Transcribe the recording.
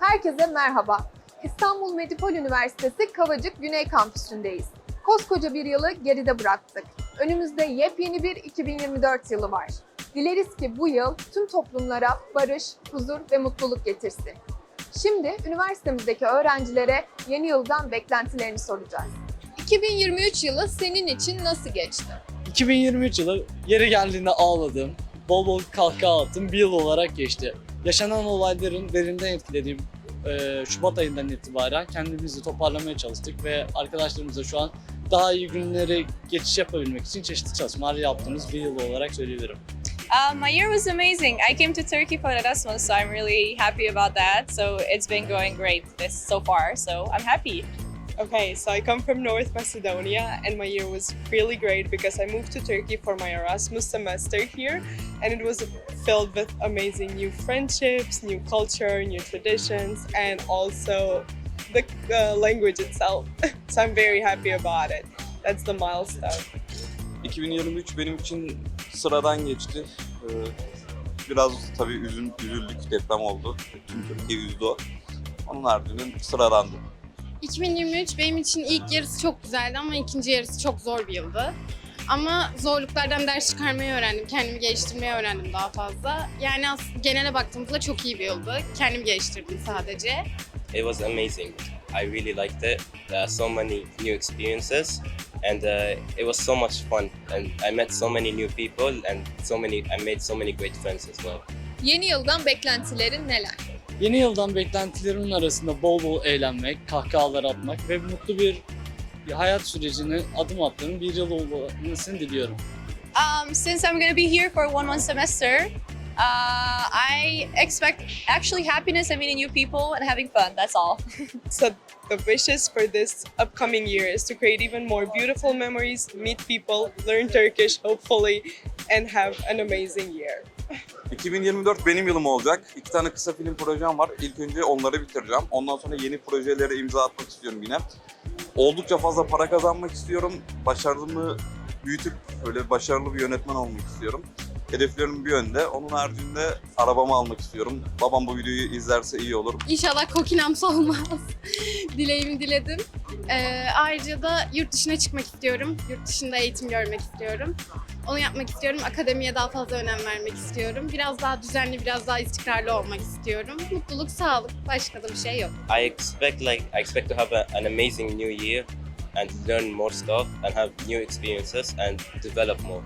Herkese merhaba. İstanbul Medipol Üniversitesi Kavacık Güney Kampüsü'ndeyiz. Koskoca bir yılı geride bıraktık. Önümüzde yepyeni bir 2024 yılı var. Dileriz ki bu yıl tüm toplumlara barış, huzur ve mutluluk getirsin. Şimdi üniversitemizdeki öğrencilere yeni yıldan beklentilerini soracağız. 2023 yılı senin için nasıl geçti? 2023 yılı yeri geldiğinde ağladım, bol bol kahkaha attım bir yıl olarak geçti. Yaşanan olayların derinden etkilediğim e, Şubat ayından itibaren kendimizi toparlamaya çalıştık ve arkadaşlarımızla şu an daha iyi günlere geçiş yapabilmek için çeşitli çalışmalar yaptığımız bir yıl olarak söyleyebilirim. Um, my year was amazing. I came to Turkey for Erasmus, so I'm really happy about that. So it's been going great this so far. So I'm happy. Okay, so I come from North Macedonia, and my year was really great because I moved to Turkey for my Erasmus semester here, and it was filled with amazing new friendships, new culture, new traditions, and also the uh, language itself. so I'm very happy about it. That's the milestone. 2023 benim için sıradan geçti. Biraz tabii üzün, üzüldük, deprem oldu. Tüm Türkiye üzdü. Onun haricinde sıradandı. 2023 benim için ilk yarısı çok güzeldi ama ikinci yarısı çok zor bir yıldı. Ama zorluklardan ders çıkarmayı öğrendim, kendimi geliştirmeyi öğrendim daha fazla. Yani genele baktığımızda çok iyi bir yıldı. Kendimi geliştirdim sadece. It was amazing. I really liked it. There are so many new experiences, and uh, it was so much fun. And I met so many new people, and so many. I made so many great friends as well. Yeni yıldan beklentilerin neler? Yeni yıldan beklentilerimin arasında bol bol eğlenmek, kahkahalar atmak ve mutlu bir bir hayat sürecine adım attığım bir yıl olmasını diliyorum. Um, since I'm going to be here for one month semester, uh, I expect actually happiness and meeting new people and having fun. That's all. So the wishes for this upcoming year is to create even more beautiful memories, meet people, learn Turkish, hopefully, and have an amazing year. 2024 benim yılım olacak. İki tane kısa film projem var. İlk önce onları bitireceğim. Ondan sonra yeni projelere imza atmak istiyorum yine. Oldukça fazla para kazanmak istiyorum. Başarımı büyütüp böyle başarılı bir yönetmen olmak istiyorum. Hedeflerim bir yönde. Onun haricinde arabamı almak istiyorum. Babam bu videoyu izlerse iyi olur. İnşallah kokinamsa olmaz. Dileğimi diledim. Ee, ayrıca da yurt dışına çıkmak istiyorum. Yurt dışında eğitim görmek istiyorum. Onu yapmak istiyorum. Akademiye daha fazla önem vermek istiyorum. Biraz daha düzenli, biraz daha istikrarlı olmak istiyorum. Mutluluk, sağlık. Başka da bir şey yok. I expect like I expect to have a, an amazing new year, and learn more stuff, and have new experiences, and develop more.